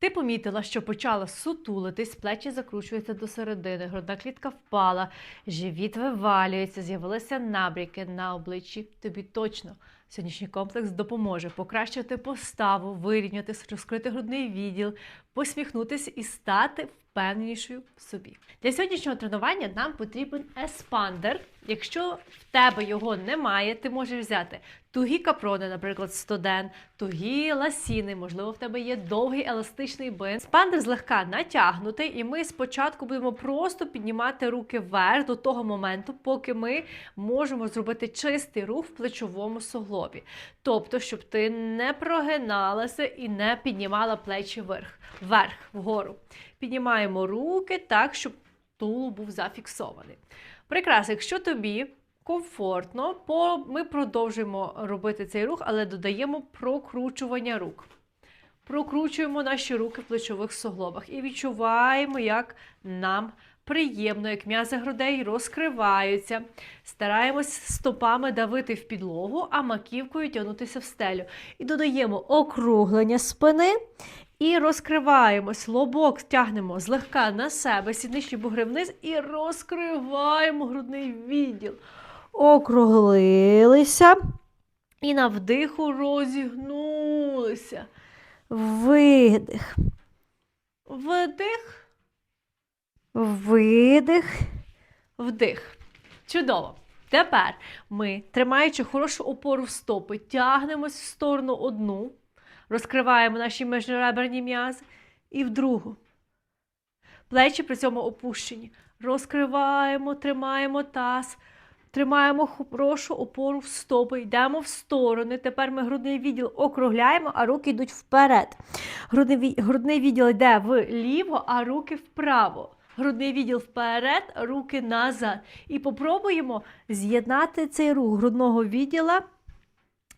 Ти помітила, що почала сутулитись, плечі закручуються до середини, грудна клітка впала, живіт вивалюється, з'явилися набряки на обличчі. Тобі точно сьогоднішній комплекс допоможе покращити поставу, вирівняти, розкрити грудний відділ, посміхнутися і стати впевненішою в собі. Для сьогоднішнього тренування нам потрібен еспандер. Якщо в тебе його немає, ти можеш взяти тугі капрони, наприклад, студен, тугі ласіни, можливо, в тебе є довгий еластичний бин. Еспандер злегка натягнутий, і ми спочатку будемо просто піднімати руки вверх до того моменту, поки ми можемо зробити чистий рух в плечовому суглобі. Тобто, щоб ти не прогиналася і не піднімала плечі вверх, вверх, вгору. Піднімаємо руки так, щоб тулуб був зафіксований. Прекрасно, якщо тобі комфортно, по- ми продовжуємо робити цей рух, але додаємо прокручування рук. Прокручуємо наші руки в плечових суглобах і відчуваємо, як нам приємно, як м'язи грудей розкриваються. Стараємось стопами давити в підлогу, а маківкою тягнутися в стелю. І додаємо округлення спини. І розкриваємось, лобок тягнемо злегка на себе, сідничні бугри вниз і розкриваємо грудний відділ. Округлилися. І на вдиху розігнулися. Видих. Вдих. Видих. Вдих. Чудово. Тепер ми, тримаючи хорошу опору в стопи, тягнемось в сторону одну, розкриваємо наші міжреберні м'язи і в другу. Плечі при цьому опущені. Розкриваємо, тримаємо таз, тримаємо хорошу опору в стопи, йдемо в сторони. Тепер ми грудний відділ округляємо, а руки йдуть вперед. Грудний відділ йде вліво, а руки вправо. Грудний відділ вперед, руки назад. І попробуємо з'єднати цей рух грудного відділа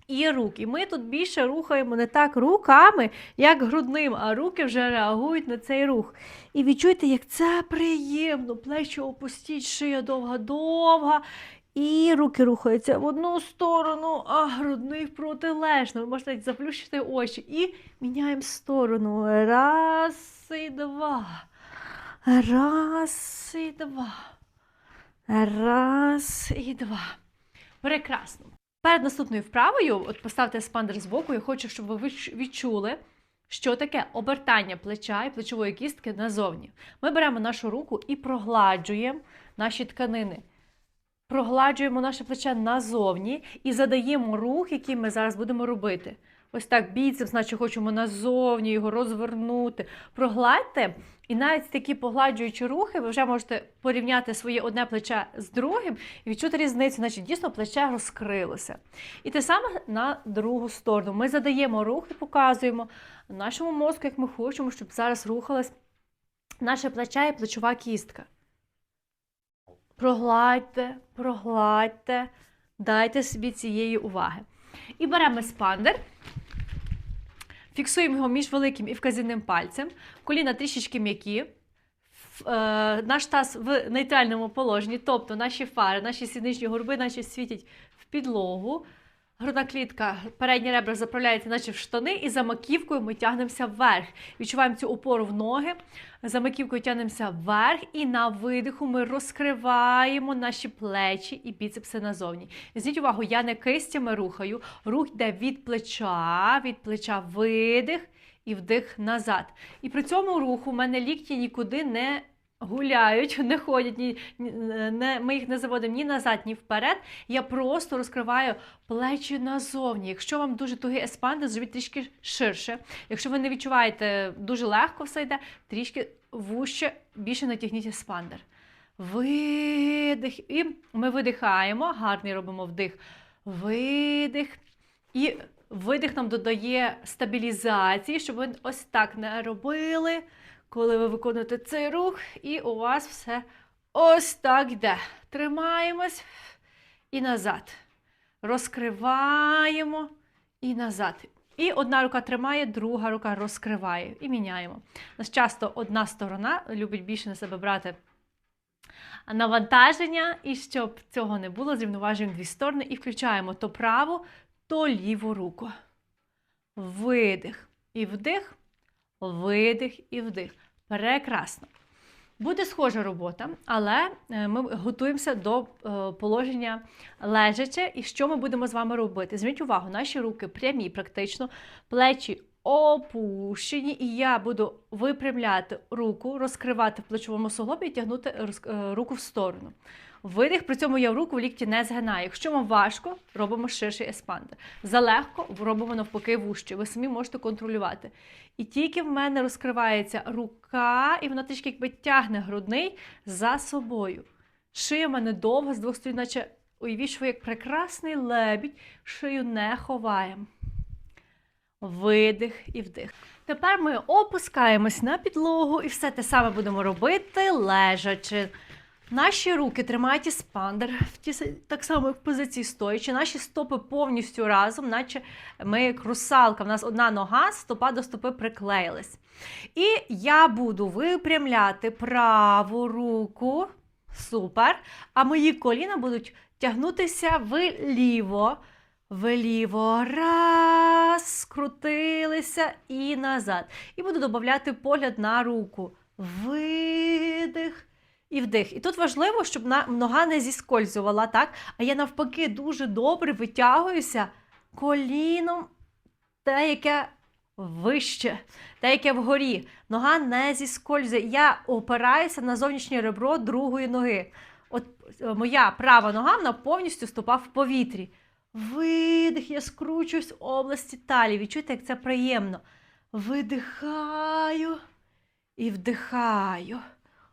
і рук. І ми тут більше рухаємо не так руками, як грудним, а руки вже реагують на цей рух. І відчуйте, як це приємно. Плечі опустіть, шия довга-довга. І руки рухаються в одну сторону, а грудний в протилежну. Ви можете заплющити очі. І міняємо сторону. Раз і два. Раз і два. Раз і два. Прекрасно. Перед наступною вправою, от поставте спандер збоку, я хочу, щоб ви відчули, що таке обертання плеча і плечової кістки назовні. Ми беремо нашу руку і прогладжуємо наші тканини. Прогладжуємо наше плече назовні і задаємо рух, який ми зараз будемо робити. Ось так, біцепс, наче хочемо назовні його розвернути. Прогладьте, і навіть такі погладжуючі рухи, ви вже можете порівняти своє одне плече з другим і відчути різницю, значить дійсно плече розкрилося. І те саме на другу сторону. Ми задаємо рух і показуємо нашому мозку, як ми хочемо, щоб зараз рухалось наше плече і плечова кістка. Прогладьте, прогладьте, дайте собі цієї уваги. І беремо спандер, фіксуємо його між великим і вказівним пальцем, коліна трішечки м'які. Е, Наш таз в нейтральному положенні, тобто наші фари, наші сідничні горби, наші світять в підлогу. Грудна клітка, передні ребра заправляються, наче в штани, і за маківкою ми тягнемося вверх. Відчуваємо цю опору в ноги. За маківкою тягнемося вверх, і на видиху ми розкриваємо наші плечі і біцепси назовні. Зверніть увагу, я не кистями рухаю. Рух йде від плеча, від плеча видих і вдих назад. І при цьому руху в мене лікті нікуди не гуляють, не ходять, ні, не, ми їх не заводимо ні назад, ні вперед. Я просто розкриваю плечі назовні. Якщо вам дуже тугий еспандер, зробіть трішки ширше. Якщо ви не відчуваєте, дуже легко все йде, трішки вужче, більше натягніть еспандер. Видих. І ми видихаємо, гарний робимо вдих. Видих. І видих нам додає стабілізації, щоб ви ось так не робили, коли ви виконуєте цей рух, і у вас все ось так йде. Тримаємось і назад. Розкриваємо і назад. І одна рука тримає, друга рука розкриває. І міняємо. Нас часто одна сторона любить більше на себе брати навантаження, і щоб цього не було, зрівноважуємо дві сторони і включаємо то праву, то ліву руку. Видих і вдих. Видих і вдих. Прекрасно. Буде схожа робота, але е, ми готуємося до е, положення лежаче. І що ми будемо з вами робити? Зверніть увагу, наші руки прямі, практично, плечі опущені, і я буду випрямляти руку, розкривати в плечовому суглобі і тягнути е, руку в сторону. Видих, при цьому я в руку в лікті не згинаю. Якщо вам важко, робимо ширший еспандер. Залегко робимо навпаки вужче. Ви самі можете контролювати. І тільки в мене розкривається рука, і вона трішки якби тягне грудний за собою. Шия в мене довга з двох сторін, наче уявіть, що ви як прекрасний лебідь, шию не ховаємо. Видих і вдих. Тепер ми опускаємось на підлогу і все те саме будемо робити лежачи. Наші руки тримають іспандер в ті, так само в позиції стоячи. Наші стопи повністю разом, наче ми як русалка. У нас одна нога, стопа до стопи приклеїлась. І я буду випрямляти праву руку. Супер. А мої коліна будуть тягнутися вліво. Вліво. Раз. Скрутилися і назад. І буду додати погляд на руку. Видих і вдих. І тут важливо, щоб нога не зіскользувала, так? А я навпаки дуже добре витягуюся коліном, те, яке вище, те, яке вгорі. Нога не зіскользує. Я опираюся на зовнішнє ребро другої ноги. От е, моя права нога вона повністю ступа в повітрі. Видих, я скручуюсь в області талії. Відчуйте, як це приємно. Видихаю і вдихаю.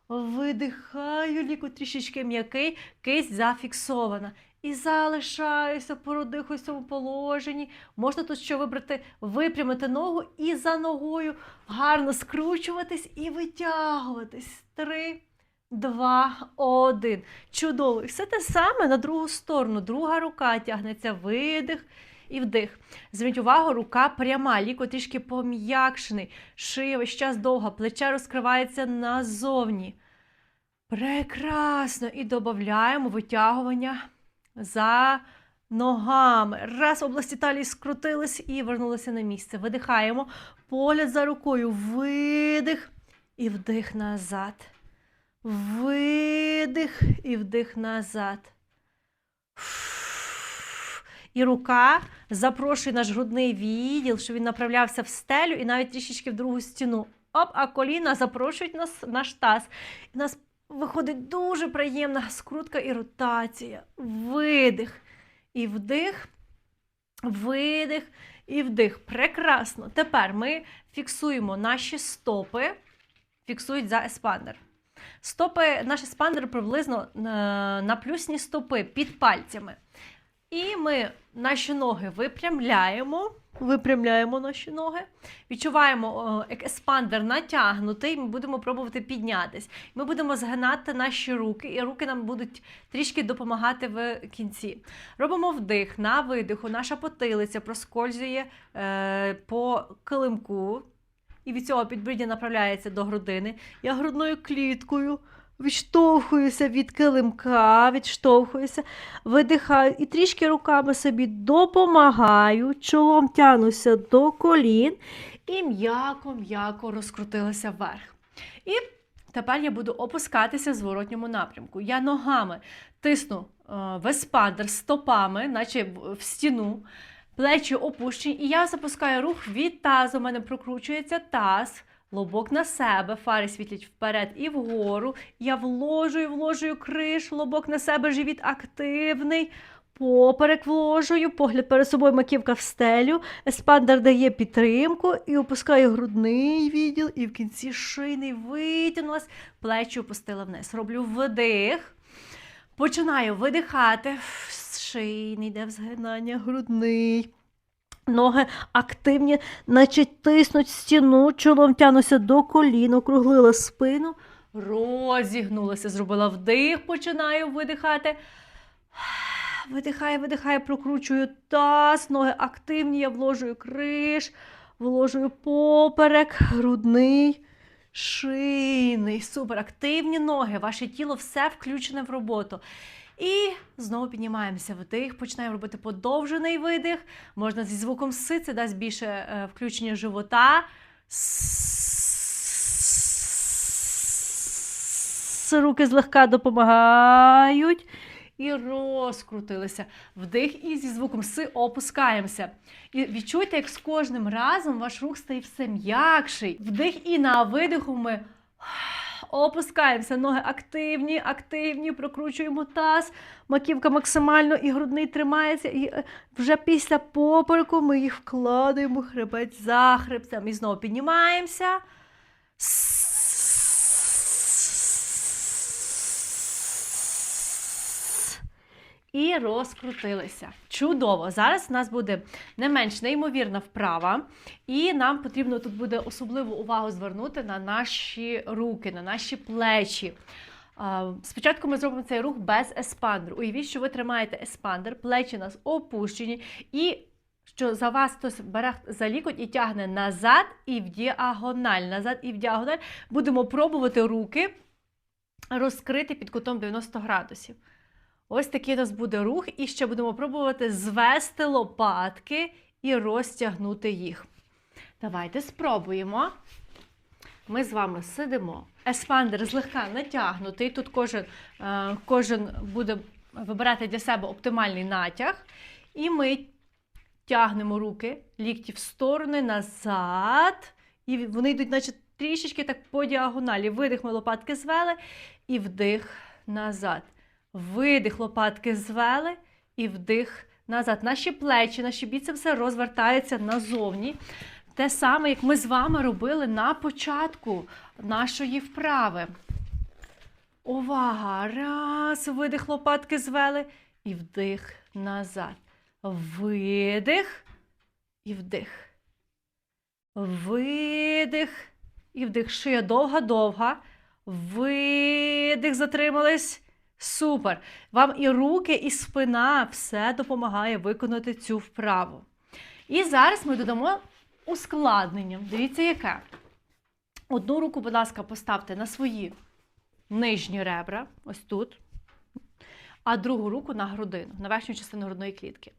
Видихаю, ліку трішечки м'який, кисть зафіксована. І залишаюся, породиху в цьому положенні. Можна тут що вибрати, випрямити ногу і за ногою гарно скручуватись і витягуватись. Три, два, один. Чудово. І все те саме на другу сторону. Друга рука тягнеться, видих і вдих. Зверніть увагу, рука пряма, ліко трішки пом'якшений, шия весь час довга, плече розкривається назовні. Прекрасно. І додаємо витягування за ногами. Раз області талії скрутились і вернулися на місце. Видихаємо. Погляд за рукою. Видих і вдих назад. Видих і вдих назад. І рука запрошує наш грудний відділ, щоб він направлявся в стелю і навіть трішечки в другу стіну. Оп, а коліна запрошують нас наш таз. І у нас виходить дуже приємна скрутка і ротація. Видих і вдих, видих і вдих. Прекрасно. Тепер ми фіксуємо наші стопи, фіксують за еспандер. Стопи, наш еспандер приблизно е, на плюсні стопи під пальцями. І ми наші ноги випрямляємо, випрямляємо наші ноги, відчуваємо, е, як еспандер натягнутий, ми будемо пробувати піднятись. Ми будемо згинати наші руки, і руки нам будуть трішки допомагати в кінці. Робимо вдих, на видиху, наша потилиця проскользує е, по килимку, і від цього підборіддя направляється до грудини. Я грудною кліткою відштовхуюся від килимка, відштовхуюся, видихаю і трішки руками собі допомагаю, чолом тянуся до колін і м'яко-м'яко розкрутилася вверх. І тепер я буду опускатися в зворотньому напрямку. Я ногами тисну е, в еспандер стопами, наче в в стіну, плечі опущені, і я запускаю рух від тазу. У мене прокручується таз. Лобок на себе, фари світлять вперед і вгору. Я вложую, вложую криш, лобок на себе, живіт активний. Поперек вложую, погляд перед собою маківка в стелю, еспандер дає підтримку і опускаю грудний відділ, і в кінці шийний витягнулась, плечі опустила вниз. Роблю вдих. Починаю видихати. Шийний йде в згинання, грудний. Ноги активні, наче тиснуть стіну, чолом тянуся до колін, округлила спину, розігнулася, зробила вдих, починаю видихати. Видихаю, видихаю, прокручую таз, ноги активні, я вложую криш, вложую поперек, грудний, шийний. Супер, активні ноги, ваше тіло все включене в роботу. І знову піднімаємося вдих, починаємо робити подовжений видих. Можна зі звуком си, це дасть більше е, включення живота. Руки злегка допомагають. І розкрутилися. Вдих і зі звуком си опускаємося. І відчуйте, як з кожним разом ваш рух стає все м'якший. Вдих і на видиху ми опускаємося. Ноги активні, активні, прокручуємо таз, маківка максимально і грудний тримається. І е, вже після попереку ми їх вкладаємо хребець за хребцем. І знову піднімаємося. І розкрутилися. Чудово! Зараз у нас буде не менш неймовірна вправа, і нам потрібно тут буде особливу увагу звернути на наші руки, на наші плечі. Спочатку ми зробимо цей рух без еспандеру. Уявіть, що ви тримаєте еспандер, плечі у нас опущені, і що за вас хтось бере за лікоть і тягне назад і в діагональ. Назад і в діагональ. Будемо пробувати руки розкрити під кутом 90 градусів. Ось такий у нас буде рух, і ще будемо пробувати звести лопатки і розтягнути їх. Давайте спробуємо. Ми з вами сидимо. Еспандер злегка натягнутий. Тут кожен, е, кожен буде вибирати для себе оптимальний натяг. І ми тягнемо руки, лікті в сторони, назад. І вони йдуть, наче трішечки так по діагоналі. Видих, ми лопатки звели, і вдих назад. Видих, лопатки звели і вдих назад. Наші плечі, наші біцепси розвертаються назовні. Те саме, як ми з вами робили на початку нашої вправи. Увага! Раз, видих, лопатки звели і вдих назад. Видих і вдих. Видих і вдих. Шия довга-довга. Видих, затримались. Супер! Вам і руки, і спина все допомагає виконати цю вправу. І зараз ми додамо ускладнення. Дивіться, яке. Одну руку, будь ласка, поставте на свої нижні ребра, ось тут, а другу руку на грудину, на верхню частину грудної клітки.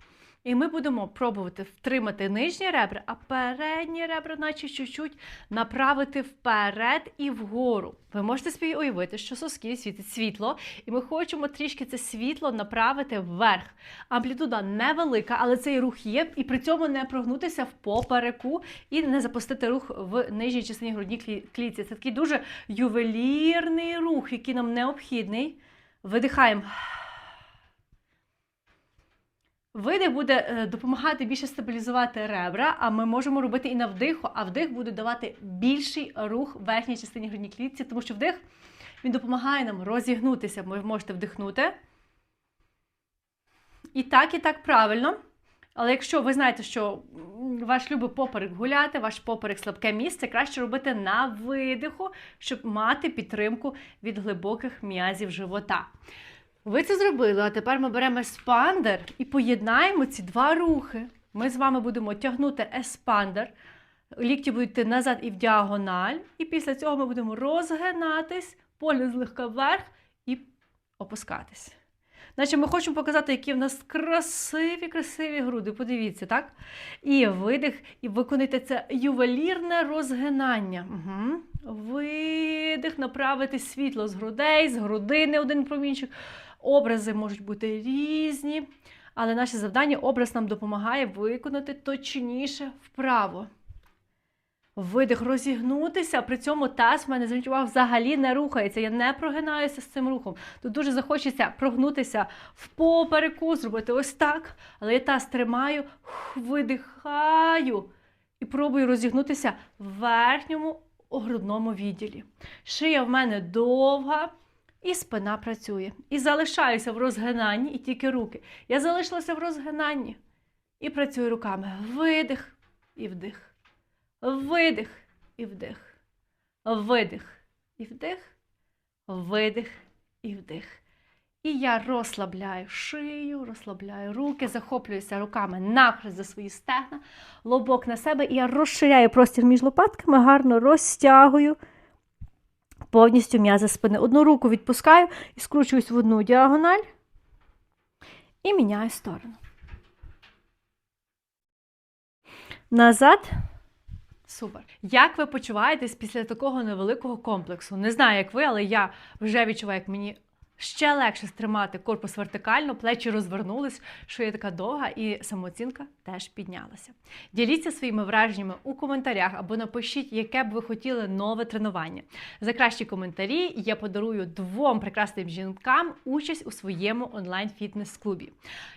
І ми будемо пробувати втримати нижні ребра, а передні ребра, наче чуть-чуть направити вперед і вгору. Ви можете собі уявити, що соски світить світло, і ми хочемо трішки це світло направити вверх. Амплітуда невелика, але цей рух є, і при цьому не прогнутися в попереку і не запустити рух в нижній частині грудній клітці. Це такий дуже ювелірний рух, який нам необхідний. Видихаємо. Видих буде е, допомагати більше стабілізувати ребра, а ми можемо робити і на вдиху, а вдих буде давати більший рух в верхній частині грудній клітці, тому що вдих він допомагає нам розігнутися. Ви можете вдихнути. І так, і так правильно. Але якщо ви знаєте, що ваш любить поперек гуляти, ваш поперек слабке місце, краще робити на видиху, щоб мати підтримку від глибоких м'язів живота. Ви це зробили, а тепер ми беремо еспандер і поєднаємо ці два рухи. Ми з вами будемо тягнути еспандер, лікті будуть йти назад і в діагональ. І після цього ми будемо розгинатись, поле злегка вверх і опускатись. Наче ми хочемо показати, які в нас красиві, красиві груди. Подивіться, так? І видих, і виконуйте це ювелірне розгинання. Угу. Видих, направити світло з грудей, з грудини один промінчик. Образи можуть бути різні, але наше завдання образ нам допомагає виконати точніше вправо. Видих, розігнутися, при цьому таз в мене зверніть увагу, взагалі не рухається. Я не прогинаюся з цим рухом. Тут дуже захочеться прогнутися в попереку, зробити ось так. Але я таз тримаю, видихаю і пробую розігнутися в верхньому грудному відділі. Шия в мене довга. І спина працює. І залишаюся в розгинанні, і тільки руки. Я залишилася в розгинанні і працюю руками. Видих і вдих. Видих і вдих. Видих і вдих. Видих і вдих. І я розслабляю шию, розслабляю руки, захоплююся руками напрямку за свої стегна, лобок на себе, і я розширяю простір між лопатками, гарно розтягую повністю м'язи спини. Одну руку відпускаю і скручуюсь в одну діагональ і міняю сторону. Назад. Супер. Як ви почуваєтесь після такого невеликого комплексу? Не знаю, як ви, але я вже відчуваю, як мені ще легше стримати корпус вертикально, плечі розвернулись, що я така довга, і самооцінка теж піднялася. Діліться своїми враженнями у коментарях або напишіть, яке б ви хотіли нове тренування. За кращі коментарі я подарую двом прекрасним жінкам участь у своєму онлайн-фітнес-клубі.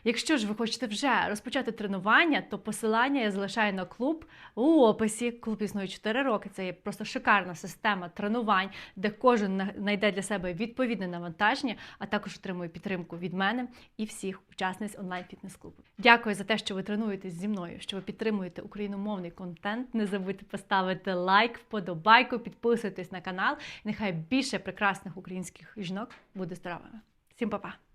Якщо ж ви хочете вже розпочати тренування, то посилання я залишаю на клуб у описі. Клуб існує 4 роки. Це є просто шикарна система тренувань, де кожен знайде для себе відповідне навантаження, а також отримує підтримку від мене і всіх учасниць онлайн-фітнес-клубу. Дякую за те, що ви тренуєтесь зі мною, що ви підтримуєте україномовний контент. Не забудьте поставити лайк, вподобайку, підписуйтесь на канал. Нехай більше прекрасних українських жінок буде здоровими. Всім па-па!